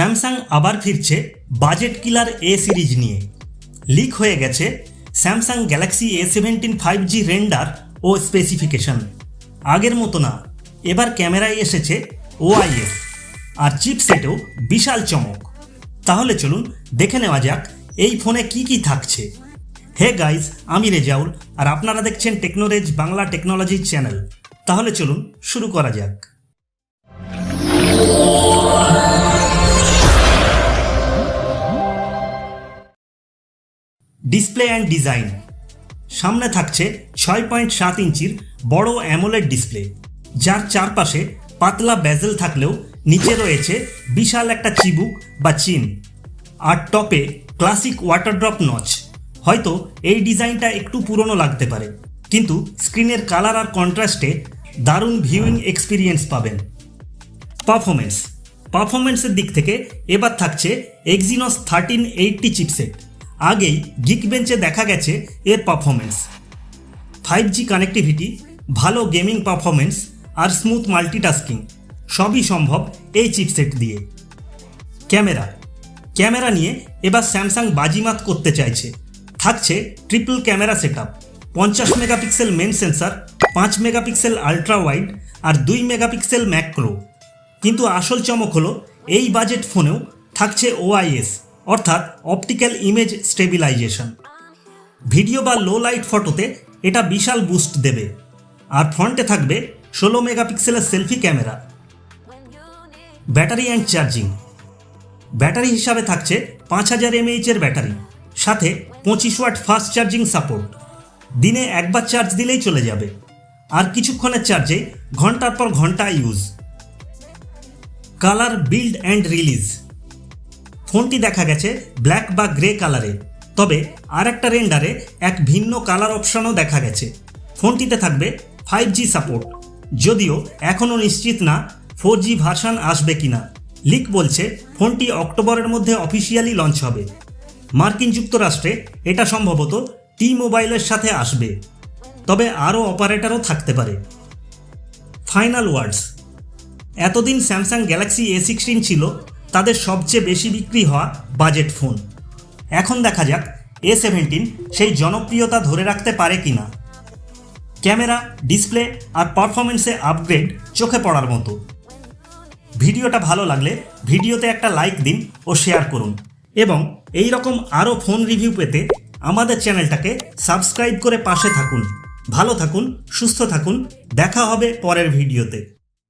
Samsung আবার ফিরছে budget killer A series নিয়ে। লিক হয়ে গেছে Samsung Galaxy A seventeen five G render O specification আগের মতো না, এবার ক্যামেরায় এসেছে ওআইএস আর চিপসেটেও বিশাল চমক। তাহলে চলুন দেখে নেওয়া যাক এই ফোনে কি কি থাকছে। হে গাইজ আমি রেজাউল, আর আপনারা দেখছেন টেকনোরেজ বাংলা টেকনোলজি চ্যানেল। তাহলে চলুন শুরু করা যাক। Display and design. সামনে থাকছে ছয় পয়েন্ট সাত ইঞ্চির বড় অ্যামোলেড ডিসপ্লে, যার চারপাশে পাতলা বেজেল থাকলেও নিচে রয়েছে বিশাল একটা চিবুক বা চিন। আর টপে ক্লাসিক ওয়াটার ড্রপ নচ। হয়তো এই ডিজাইনটা একটু পুরনো লাগতে পারে, কিন্তু স্ক্রিনের কালার আর কন্ট্রাস্টে দারুণ ভিউইং এক্সপিরিয়েন্স পাবেন। পারফরমেন্স পারফরমেন্সের দিক থেকে এবার থাকছে এক্সিনস থার্টিন এইটটি চিপসেট আগেই গিক বেঞ্চে দেখা গেছে এর পারফরমেন্স ফাইভ জি কানেক্টিভিটি ভালো গেমিং পারফরমেন্স আর স্মুথ মাল্টিটাস্কিং সবই সম্ভব এই চিপসেট দিয়ে। ক্যামেরা ক্যামেরা নিয়ে এবার স্যামসাং বাজিমাত করতে চাইছে। থাকছে ট্রিপল ক্যামেরা সেট আপ পঞ্চাশ মেগাপিক্সেল মেন সেন্সার পাঁচ মেগাপিক্সেল আলট্রা ওয়াইড আর দুই মেগাপিক্সেল ম্যাক্রো কিন্তু আসল চমক হলো, এই বাজেট ফোনেও থাকছে ওআইএস অর্থাৎ অপটিক্যাল ইমেজ স্টেবিলাইজেশন ভিডিও বা লো লাইট ফটোতে এটা বিশাল বুস্ট দেবে। আর ফ্রন্টে থাকবে ষোলো মেগাপিক্সেলের selfie camera battery and charging battery হিসাবে থাকছে পাঁচ হাজার এমএইচের ব্যাটারি সাথে পঁচিশ ওয়াট ফাস্ট চার্জিং সাপোর্ট দিনে একবার চার্জ দিলেই চলে যাবে। আর কিছুক্ষণের চার্জে ঘণ্টার পর ঘণ্টা use colour build and release ফোনটি দেখা গেছে ব্ল্যাক বা গ্রে কালারে তবে আর একটা রেন্ডারে এক ভিন্ন কালার অপশনও দেখা গেছে। ফোনটিতে থাকবে ফাইভ জি সাপোর্ট। যদিও এখনও নিশ্চিত না ফোর জি ভার্সান আসবে কিনা। লিক বলছে ফোনটি অক্টোবরের মধ্যে অফিসিয়ালি লঞ্চ হবে। মার্কিন যুক্তরাষ্ট্রে এটা সম্ভবত টি মোবাইলের সাথে আসবে। তবে আরও অপারেটরও থাকতে পারে। Final words. এতদিন স্যামসাং গ্যালাক্সি এ সিক্সটিন ছিল তাদের সবচেয়ে বেশি বিক্রি হওয়া বাজেট ফোন। এখন দেখা যাক এ সেভেন্টিন সেই জনপ্রিয়তা ধরে রাখতে পারে কি না ক্যামেরা, ডিসপ্লে আর পারফরমেন্সে আপগ্রেড চোখে পড়ার মতো। ভিডিওটা ভালো লাগলে ভিডিওতে একটা লাইক দিন ও শেয়ার করুন। এবং এই রকম আরও ফোন রিভিউ পেতে আমাদের চ্যানেলটাকে সাবস্ক্রাইব করে পাশে থাকুন। ভালো থাকুন, সুস্থ থাকুন। দেখা হবে পরের ভিডিওতে।